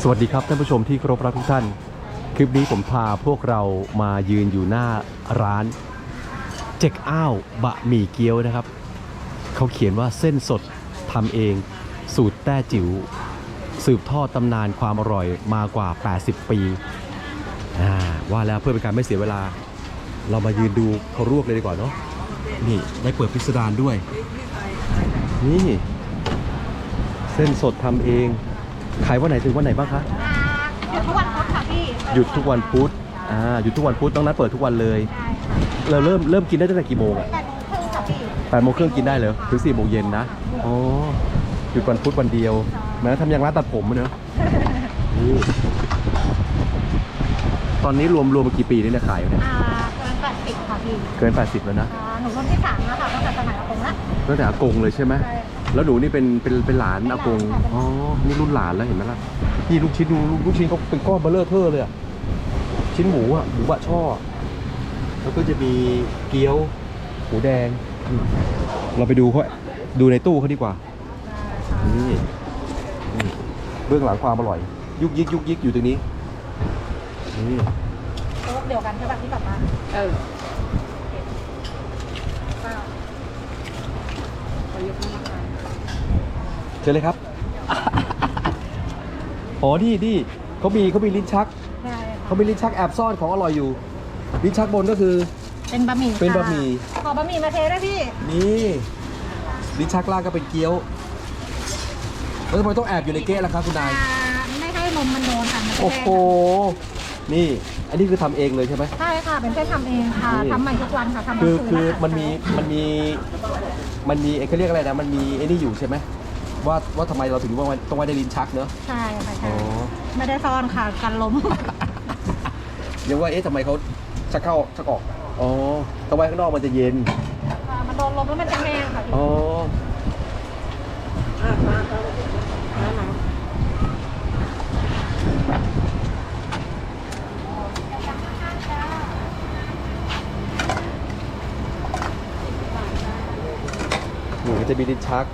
สวัสดีครับท่านผู้ชมที่เคารพรักทุกท่าน คลิปนี้ผมพาพวกเรามายืนอยู่หน้าร้านเจ๊กอ้าวบะหมี่เกี๊ยวนะครับ เขาเขียนว่าเส้นสดทำเอง สูตรแต้จิ๋วสืบทอดตำนานความอร่อยมากว่า 80 ปีอ่าว่าแล้วเพื่อเป็นการไม่เสียเวลา เรามายืนดูเขารวกเลยดีกว่าเนาะนี่ได้เปิดพิสดารด้วย นี่ เส้นสดทำเอง ขายวันไหนถึงวันไหนบ้างคะหยุดทุกวันพุธค่ะพี่หยุดทุกวันพุธอ่าหยุดทุกวันพุธต้องนัดเปิดทุกวันเลยได้เราเริ่มเริ่มกินได้ตั้งแต่กี่โมงอะแปดโมงครึ่งค่ะพี่แปดโมงครึ่งกินได้เลยถึงสี่โมงเย็นนะอ๋อหยุดวันพุธวันเดียวแม้ทำอย่างร้านตัดผมอะเนอะนี่ตอนนี้รวมรวมมากี่ปีนี่เนี่ยขายอยู่เนี่ยอ่าเกินแปดสิบค่ะพี่เกิน 80 แล้วนะอ่าหนูรุ่นที่สามแล้วค่ะตั้งแต่สมัยอากงละตั้งแต่อากงเลยใช่ไหม ใช่ แล้วหนูนี่เป็นเป็นเป็นหลานอากง อ๋อ นี่รุ่นหลานแล้วเห็นไหมล่ะ นี่ลูกชิ้นดูลูกลูกชิ้นเขาเป็นก้อนเบลเลอร์เทอร์เลยอะชิ้นหมูอะหมูบะช่อ แล้วก็จะมีเกี๊ยว หมูแดงอืมเราไปดูเขาดูในตู้เขาดีกว่า นี่นี่เบื้องหลังความอร่อย ยุกยิกยุกยิกอยู่ตรงนี้นี่ โต๊ะเดียวกันใช่ป่ะที่กลับมา เออ เก้า ขอยกน้ำมัน เชิญเลยครับ อ๋อนี่นี่เขามีเขามีลิ้นชัก ใช่ค่ะเขามีลิ้นชักแอบซ่อนของอร่อยอยู่ ลิ้นชักบนก็คือ เป็นบะหมี่เป็นค่บะหมี่ขอบะหมี่มาเทด้วยพี่ นี่ลิ้นชักล่างก็เป็นเกี๊ยว แล้วทำไมต้องแอบอยู่ในเก๊ะล่ะครับคุณนายอ่าไม่ให้นมมันโดนค่ะมันจะโอ้โห นี่ อันนี้คือทำเองเลยใช่ไหมใช่ค่ะ เป็นเส้นทำเองค่ะนี่ ทำใหม่ทุกวันค่ะทำคือวันคือศุกร์มันมี มันมี มันมีไอ้เขาเรียกอะไรนะ มันมีไอ้นี่อยู่ใช่ไหม ว่าว่าทำไมเราถึงว่าต้องไว้ในลิ้นชักเนอะใช่ค่ะอ๋ใช่อไม่ได้ซ่อนค่ะกันล้มยังว่าเอ๊ะทำไมเขาชักเข้าชักออกอ๋อต้องไว้ข้างนอกมันจะเย็นอ่ามันโดนลมแล้วมันจะแห้งค่ะพี่อ๋อนี่ก็จะมีลิ้นชัก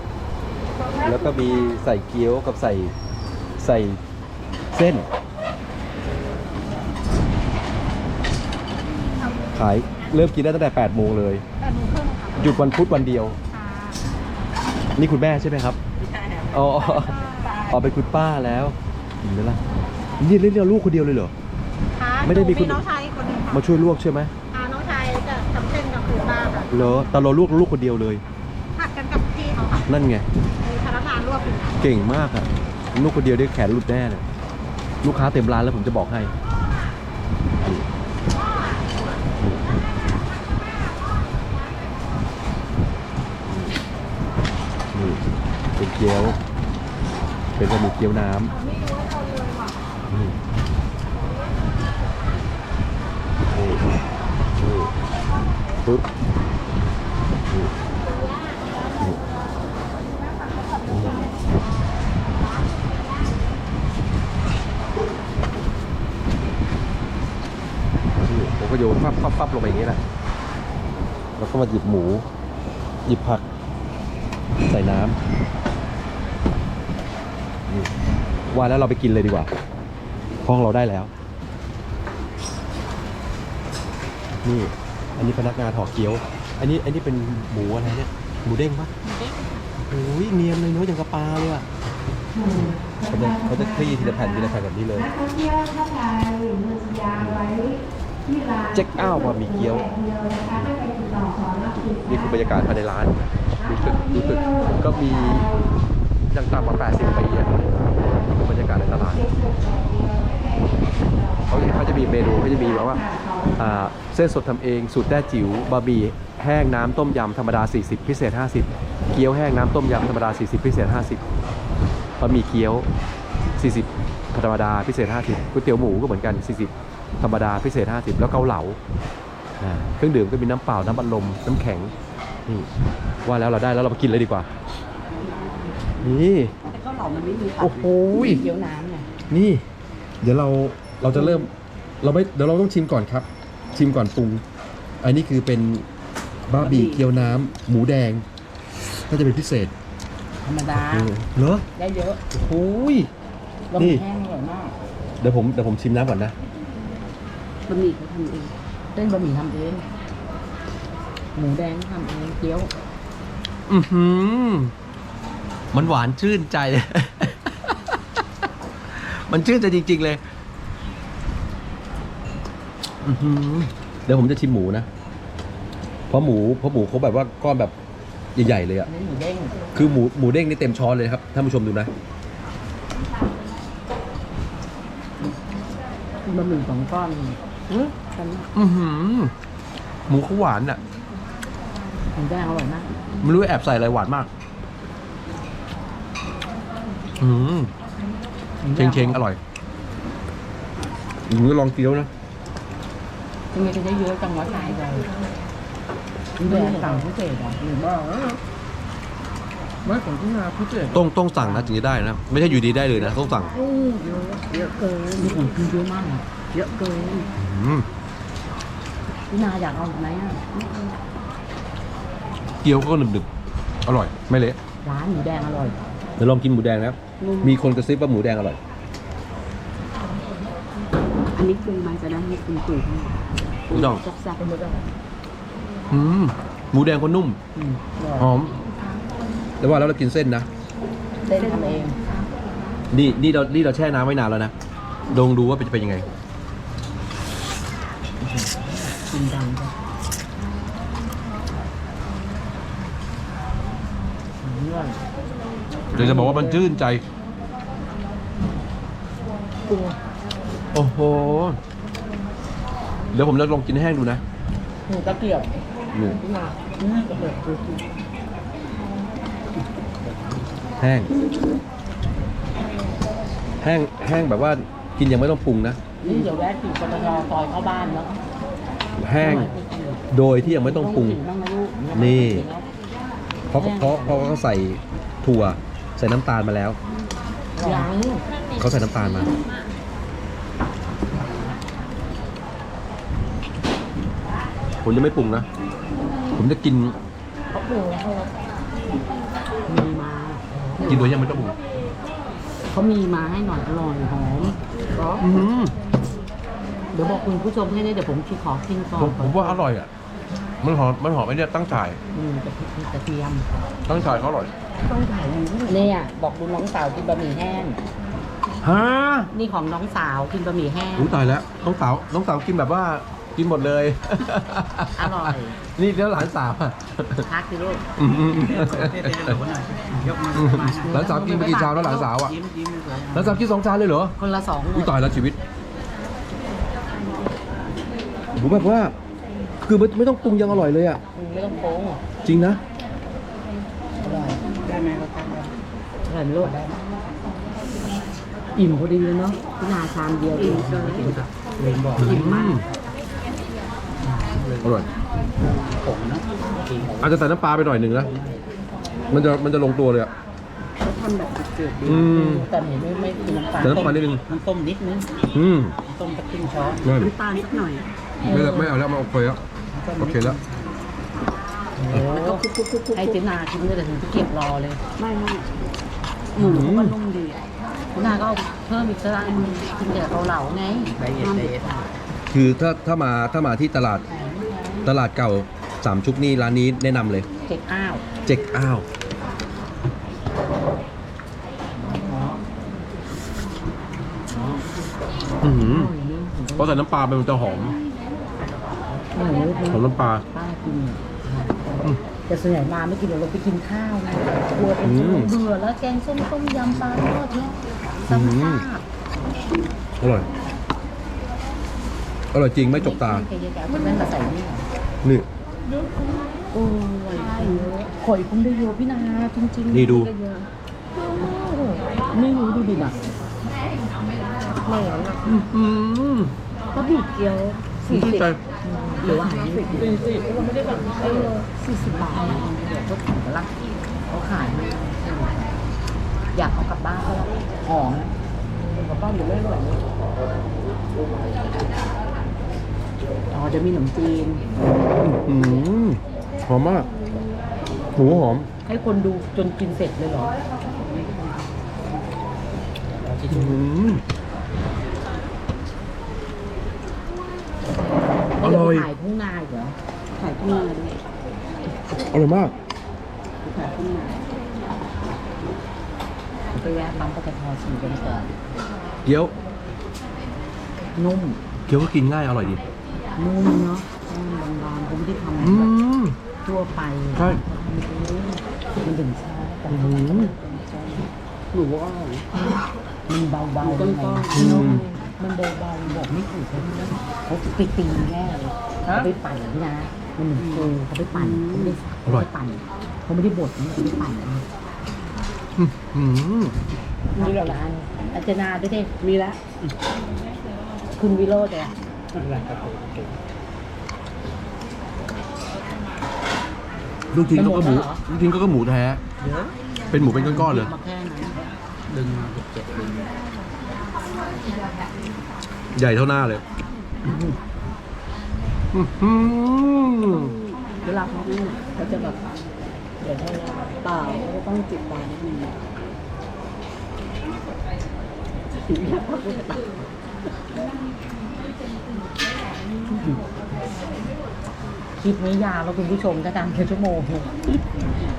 แล้วก็มีใส่เกี๊ยวกับใส่ใส่เส้น ขายเริ่มกินได้ตั้งแต่ 8 โมงเลย แปดโมงครึ่งค่ะหยุดวันพุธวันเดียวค่ะนี่คุณแม่ใช่ไหมครับ อ๋ออ๋อเป็นคุณป้าแล้วเห็นไหมล่ะนี่เล่นเดียวลูกคนเดียวเลยเหรอ ค่ะไม่ได้มีหนูคุณ น้องชายอีกคนหนึ่งค่ะมาช่วยลวกใช่ไหมอ่าน้องชายจะทำเส้นกับคือป้าค่ะเหรอแต่เราลวกลูกคนเดียวเลย ผัดกันกับพี่เขาค่ะนั่นไง มีพนักงานรวบอยู่เก่งมากอะลูกคนเดียวได้แขนหลุดแน่เลยลูกค้าเต็มร้านแล้วผมจะบอกให้ นี่เป็นเกี๊ยว เป็นบะหมี่เกี๊ยวน้ำนี่นี่นี่ปึ๊บนี่นี่นี่นี่ผม ก็โยนฟับฟับฟับลงไปอย่างนี้แหละแล้วก็มาหยิบหมู หยิบผัก ใส่น้ำนี่ว่าแล้วเราไปกินเลยดีกว่า ห้องเราได้แล้ว นี่ อันนี้พนักงานห่อเกี๊ยว อันนี้อันนี้เป็นหมูอะไรเนี่ย หมูเด้งปะโอ้ยเนียนเลยเนื้ออย่างกระปลาเลยอะเขาจะเขาจะคลี่ทีละแผ่นทีละแผ่นแบบนี้เลยนักท่องเที่ยวท่านใดลืมยาไว้ที่ร้าน เจ๊กอ้าวบะหมี่เกี๊ยว นี่คือบรรยากาศภายในร้านดูตึกดูตึกก็มียังต่ำกว่า80ปีอะนี่คือบรรยากาศในตลาดเขาเขาจะมีเมนูเขาจะมีแบบว่าอ่าเส้นสดทำเอง สูตรแต้จิ๋วบะหมี่แห้งน้ำต้มยำธรรมดา 40 พิเศษ 50 เกี๊ยวแห้งน้ำต้มยำธรรมดา 40 พิเศษ 50บะหมี่เกี๊ยว 40 ธรรมดาพิเศษ 50ก๋วยเตี๋ยวหมูก็เหมือนกัน 40 ธรรมดาพิเศษ 50 แล้วเกาเหลาอ่าเครื่องดื่มก็มีน้ำเปล่าน้ำอัดลมน้ำแข็งนี่ว่าแล้วเราได้แล้วเราไปกินเลยดีกว่า นี่แต่ข้าวเหลามันไม่มีผัโอ้โหยเกี๊ยวน้ำไงนี่ เดี๋ยวเราเราจะเริ่มเราไม่เดี๋ยวเราต้องชิมก่อนครับ ชิมก่อนปรุง อันนี้คือเป็นบาร์บีเกี๊ยวน้ำหมูแดงน่าจะเป็นพิเศษ ธรรมดาเออเหรอได้เยอะโอ้โหยบะหนี่มี่แห้งอร่อยดี๋ยวผมเดี๋ยวผมชิมน้ำก่อนนะ บะหมี่เขาทำเองเส้นบะหมี่ทำเอง หมูแดงทำเองเกี๊ยว อือหือ มันหวานชื่นใจ มันชื่นใจจริง ๆ เลย อือหือ เดี๋ยวผมจะชิมหมูนะ เพราะหมูเพราะหมูเขาแบบว่าก้อนแบบใหญ่ๆเลยอะอันนี้หมูเด้งคือหมูหมูเด้งนี่เต็มช้อนเลยครับท่านผู้ชมดูนะ บะหมี่สองก้อน อือกันอือหือหมูเขาหวานอะหมูแดงอร่อยมาก ไม่รู้ว่าแอบใส่อะไรหวานมาก อืมเชงเชงๆอร่อยอืมลองเกี๊ยวนะทำไมจะได้เยอะจังวะชายเลยหมูแดงสั่งพิเศษอะหรือว่าไม่ของที่นาพิเศษต้องต้องสั่งนะถึงจะได้นะ ไม่ใช่อยู่ดีได้เลยนะ ต้องสั่งโอ้เยอะเยอะเกินมีของกินเยอะมาก เยอะเกินอืมพี่นาอยากเอาอีกไหมอะเกี๊ยวก็หนึบๆอร่อย ไม่เละร้านหมูแดงอร่อย เดี๋ยวลองกินหมูแดงนะมีคนกระซิบว่าหมูแดงอร่อย อันนี้คือมันจะได้ให้คุณตุ๋ยพี่น้อง แซ่บๆไปหมดเลยอืมหมูแดงก็นุ่มอืมหอมแต่ว่าแล้วเรากินเส้นนะเส้นทำเอง นี่นี่เรานี่เราแช่น้ำไว้นานแล้วนะลองดูว่าเป็นจะเป็นยังไง กินดังจ้ะเรื่องเดี๋ยวจะบอกว่ามันชื่นใจ ตัวโอ้โห เดี๋ยวผมจะลองกินแห้งดูนะหมูตะเกียบนี่พี่นาอืมกระเบิดดูสิแห้ง แห้ง แห้งแบบว่ากินยังไม่ต้องปรุงนะนี่เดี๋ยวแวะกินปตทซอยเข้าบ้านแล้ว แห้ง โดยที่ยังไม่ต้องปรุงไม่ต้องกินบ้างนะลูกนี่เพราะเพราะเพราะเขาใส่ถั่ว ใส่น้ำตาลมาแล้วยังเขาใส่น้ำตาลมา ผมจะไม่ปรุงนะ ผมจะกินเขาปรุงเขามีมากินโดยยังไม่ต้องปรุงเขามีมาให้หน่อยอร่อยหอมก็อื้อหือ เดี๋ยวบอกคุณผู้ชมให้เนี่ยเดี๋ยวผมคิดขอกินก่อนผมผมว่าอร่อยอะ มันหอมมันหอมไอ้เนี่ยตั้งฉายอืมกระเทียมกระเทียมตั้งฉายเขาอร่อยต้องถ่ายเนี่ยบอกคุณน้องสาวกินบะหมี่แห้ง ฮะนี่ของน้องสาวกินบะหมี่แห้งรู้ตายแล้วน้องสาวน้องสาวกินแบบว่ากินหมดเลย อร่อย นี่แล้วหลานสาวอะพักสิลูกอืมอืมอืมหลานสาวกินไปกี่ชามแล้วหลานสาวอะหลานสาวกินสองชามเลยเหรอคนละสองอุ้ยตายแล้วชีวิต ผมแบบว่า คือไม่ไม่ต้องปรุงยังอร่อยเลยอะอืมไม่ต้องโค้งจริงนะ อร่อยได้ไหมครับอร่อยไหมลูกอิ่มพอดีเลยเนาะพี่นาชามเดียวอิ่มเลยบอกอิ่มมากอร่อยอาจจะใส่น้ำปลาไปหน่อยหนึ่งนะ มันจะมันจะลงตัวเลยอะเขาทำแบบเจืดๆดีอืมแต่หนูไม่ไม่กินน้ำตาลแต่น้ำปลานิดนึง น้ำต้มนิดนึงอืม น้ำต้มสักครึ่งช้อนนั่น น้ำตาลสักหน่อย ไม่เอาไม่เอาแล้วมาโอเคแล้วโอเคแล้วแล้วก็คุกๆๆให้เจนากินเลยแต่ถึงจะเก็บรอเลยไม่ไม่หมูเขามันนุ่มดีเจนาก็เอาเพิ่มอีกสักอันกินแต่เกาเหลาไงคือถ้าถ้ามาถ้ามาที่ตลาดตลาดเก่าสามชุกนี่ร้านนี้แนะนำเลย เจ็ดอ้าว เจ๊กอ้าว อือหือเพราะใส่น้ำปลาไปมันจะหอม หมูหอมน้ำปลาป้ากินอืม แต่ส่วนใหญ่มาไม่กินเดี๋ยวเราไปกินข้าวไงกลัวเป็นอืมเบื่อแล้วแกงส้มต้มยำปลาทอดเนี่ยซ้ำซากอร่อย อร่อยจริงไม่จกตา แกเยอะแกเอาแว่นมาใส่นี่เหรอนี่ โอ้ยข่อยคงได้เยอะพี่นาจริงๆนี่ดูไเยอะไม่รู้ดูดิน่ะไม่เอาละอืม ก็บีบเกี๊ยว สี่ชื่นสิบใจหรือว่าสี่สิบสี่สิบเราไม่ได้แบบเออสี่สิบบาทเดี๋ยวก็ถึงละเขาขายมาอยากเอากลับบ้านก็แล้วหอมกลับบ้านอยู่เรื่อยๆเลยอ๋อจะมีขนมจีนอืมหอมมากหมูหอม ให้คนดูจนกินเสร็จเลยเหรอ อืม อร่อยมากไปแวะปั๊มปตทชิมกันก่อนเกี๊ยว นุ่ม เกี๊ยวก็กินง่ายอร่อยดี นุ่มเนาะนุ่มบางๆผมไม่ได้ทำอืม ทั่วไปใช่ มันถึงช้าแต่อื้อหือหนูว่ามันเบาๆยังไงอืม มันเบาๆบอกไม่ถูกเลยเขาไปตีแน่เลยเขาไปปั่นนี่นะ มันเหมือนโกเขาไปปั่นเขาไม่ได้สับเขาไปปั่นเขาไม่ได้บดนะเขาไปปั่นนะอื้อหือมีหลายอาจารย์ด้วยดิมีแล้วคุณวิโรจน์เนี่ยลูกชิ้นก็หมูลูกชิ้นก็หมูแท้เยอะเป็นหมูเป็นก้อนๆเลย มาแค่นั้นดึงมาเจ็ดดึง ใหญ่เท่าหน้าเลยเวลาเขาพูดเขาจะแบบเดี๋ยวให้เปล่าเขาต้องจิบตานิดนึง คลิปนี้ยาวแล้วคุณผู้ชมถ้าตามแค่ชั่วโมง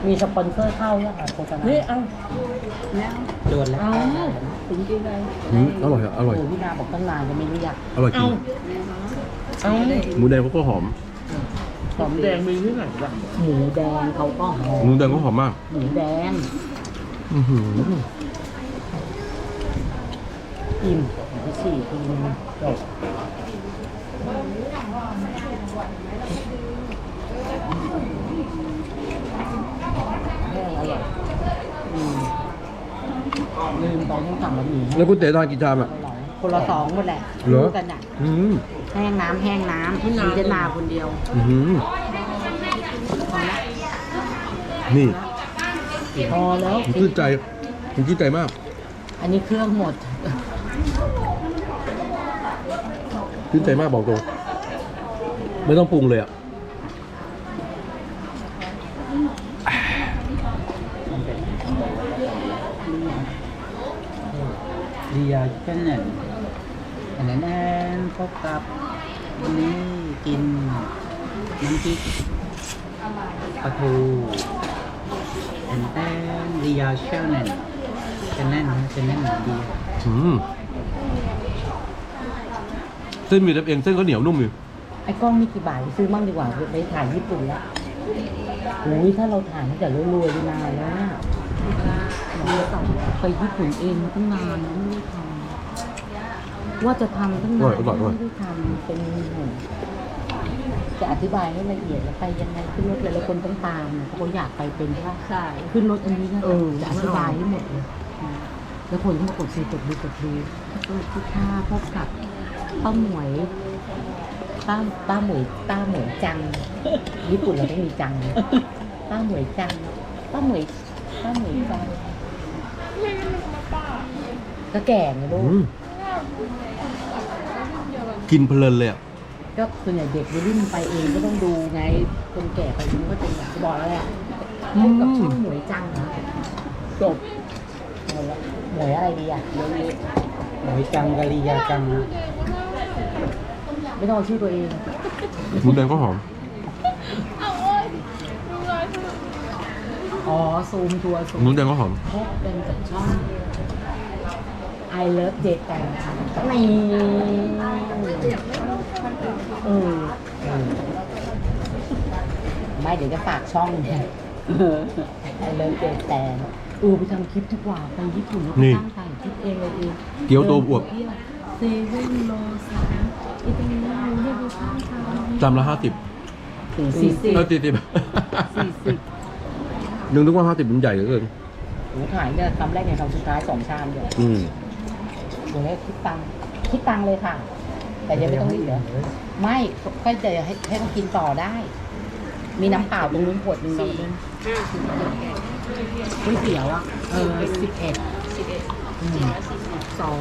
มีสปอนเซอร์เข้าแล้วค่ะโฆษณานี่เอาแล้วโดนแล้วจริงจริงเลยอืมอร่อยอะอร่อย โพี่นาบอกตั้งนานจะไม่รู้อยากอร่อยจริง เอาหมูแดงเขาก็หอม หอมแดงมีที่ไหนบ้างหมูแดงเขาก็หอมหมูแดงก็หอมมาก หมูแดงอือหืออิ่มที่สี่ทีนึงจบแห้งอร่อยอืม ลืมตอนต้องสั่งบะหมี่แล้วก๋วยเตี๋ยวทานกี่ชามอะ คนละสองหมดแหละเหรอรู้กันอะ อืมแห้งน้ำแห้งน้ำมีเจนาคนเดียวอือหือนี่พอแล้ว ผมชื่นใจผมชื่นใจมากอันนี้เครื่องหมด ชื่นใจมากบอกตรงไม่ต้องปรุงเลยอะ เรียแค่นั้นอันนั้นแอนพบกับวันนี้กินน้ำพริกปลาทูอันนั้นเรียแค่นั้นแค่นั้นนะแค่นั้นดีอืมเส้นหมีทำเองเส้นก็เหนียวนุ่มอยู่ไอ้กล้องนี่กี่บาทซื้อมั่งดีกว่าไปถ่ายญี่ปุ่นละโอ้ยถ้าเราถ่ายตั้งแต่รวยๆนานแล้วนะ ไปญี่ปุ่นเองมาตั้งนานแล้วไม่ได้ทำว่าจะทำตั้งนานไม่ได้ทำเป็นจะอธิบายให้ละเอียดแล้วไปยังไงขึ้นรถเลยแล้วคนต้องตามนะเขาอยากไปเป็นว่าใช่ขึ้นรถอันนี้นะจะอธิบายให้หมดเลยแล้วคนที่มากดซีกดดูกดดูก็คิดค่าพบกับป้าหมวยป้าป้าหมวยป้าหมวยจัง ญี่ปุ่นเราต้องมีจังป้าหมวยจังป้าหมวยป้าหมวยจัง ก็แก่ไงลูก อืมกินเพลินเลยอะ ก็ส่วนใหญ่เด็กวัยรุ่นไปเองก็ต้องดูไง คนแก่ไปมันก็จะอยากจะบอกแล้วแหละพบกับช่องหมวยจังนะจบหมดละหมวยอะไรดีอะเรื่องนี้หอยจังกะลียาจังไม่ต้องเอาชื่อตัวเองหมูแดงก็หอม อ๋อ ซูมทัวร์ซูหมูมแดงก็หอมพบเป็นกับช่อง I love J แต่นี่เออเออไม่เดี๋ยวจะฝากช่องเนี่ย I love J แต่เออไปทำคลิปดีกว่าไปญี่ปุ่นแล้วไปนี่ตั้งถ่ายคลิปเองเลยเองเกี๊ยวตัวอวบเซเว่นโลสามอีตรงนี้เราเรียกว่าข้างทางจำละห้าสิบสี่สิบเออสี่สิบสี่สิบ นึกถึงว่าห้าสิบมันใหญ่เหลือเกินหนูถ่ายเนี่ยคำแรกเนี่ยคำสุดท้ายสองชามเดียวอืมเดี๋ยวให้คิดตังค์คิดตังค์เลยค่ะ แต่ยังไม่ต้องรีบเดี๋ยวไม่ก็จะให้ให้ต้องกินต่อได้ มีน้ำเปล่าตรงนู้นขวดหนึงเราด้วยก๋วยเตี๋ยวอะเออสิบเอ็ดสิบเอ็ด สอง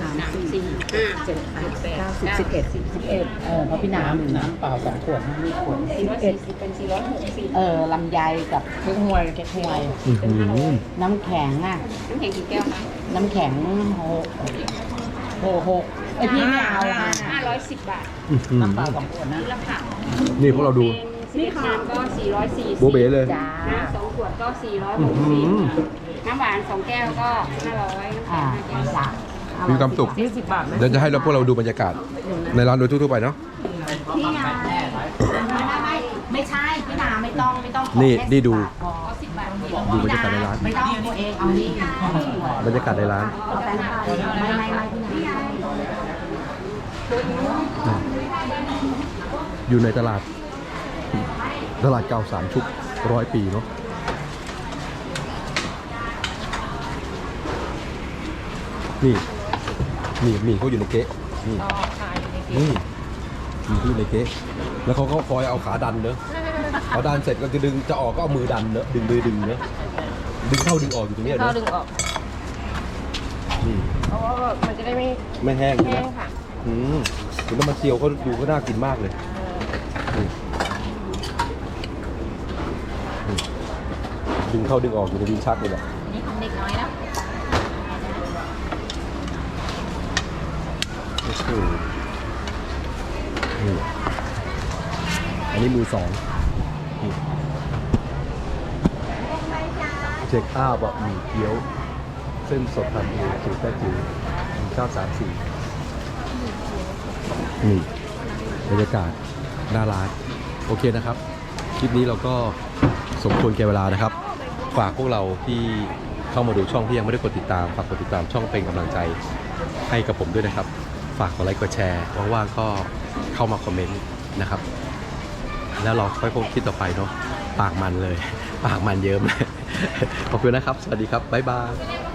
สามสี่ห้าเจ็ดแปดเก้าสิบสิบเอ็ดสิบเอ็ดเออเพราะพี่น้ำน้ำน้ำเปล่าสองขวดน้ำนี่ขวดสิบเอ็ดเป็นสี่ร้อยหกสิบเออลำไยกับเค้กฮวยเค้กฮวยอื้อหือน้ำแข็งอะน้ำแข็งกี่แก้วคะน้ำแข็งหกหกหกไอยพี่ไม่เอาอะห้าร้อยสิบบาทอื้อหือน้ำเปล่าสองขวดนะนี่ละค่ะนี่พวกเราดูเป็นนี่ค่ะน้ำก็440โบเบเลยจ้าน้ำสองขวดก็อื้อหือ460 น้ำหวานสองแก้วก็500อ่าน้ำแข็งห้าแก้วจ้ามีความสุข ยี่สิบบาทไหมเดี๋ยวจะให้เราพวกเราดูบรรยากาศ ในร้านโดยทั่วๆไปเนาะ พี่ยายไม่ไม่ไม่ไม่ใช่พี่นาไม่ต้องไม่ต้องขอนี่แค่นี่ดู สิบบาทพอดูบรรยากาศในร้าน ไม่ต้องตัวเองเอานี่บรรยากาศในร้าน เอาแบงค์พันไม่ไม่ไม่พี่นาอยู่ในตลาด ตลาดเก่าสามชุกร้อยปีเนาะ นี่นี่มีเขาอยู่ในเก๊ะนี่นี่มีเขาอยู่ในเก๊ะแล้วเขาก็คอยเอาขาดันเนอะเอาดันเสร็จก็คือดึงจะออกก็เอามือดันเนอะดึงมือดึงเนอะดึงเข้าดึงออกอยู่ตรงเนี้ยเนเข้าอะดึงออกนี่เพราะว่ามันจะได้ไม่ไม่แห้งใช่ไหมแห้งค่ะอืมถึงน้ำมันเซียวเขาดูก็น่ากินมากเลยอืมอืมดึงเข้าดึงออกอยู่ในดินชักเลยแหละนี่ของเด็กน้อยนะโอ้โห นี่อันนี้มือสองนี่เช็คอ้าวบะหมี่เกี๊ยว เส้นสดทำเองสูตรแท้จิ๋วเก้าสามสี่นี่บรรยากาศน้าร้านโอเคนะครับ คลิปนี้เราก็สมควรแก่เวลานะครับ ฝากพวกเราที่เข้ามาดูช่องที่ยังไม่ได้กดติดตาม ฝากกดติดตามช่องเป็นกำลังใจให้กับผมด้วยนะครับ ฝากกดไลค์กดแชร์ว่างๆก็เข้ามาคอมเมนต์นะครับ แล้วเราค่อยพบคิดต่อไปเนาะปากมันเลย ปากมันเยิ้มเลยขอบคุณนะครับ สวัสดีครับ บ๊ายบาย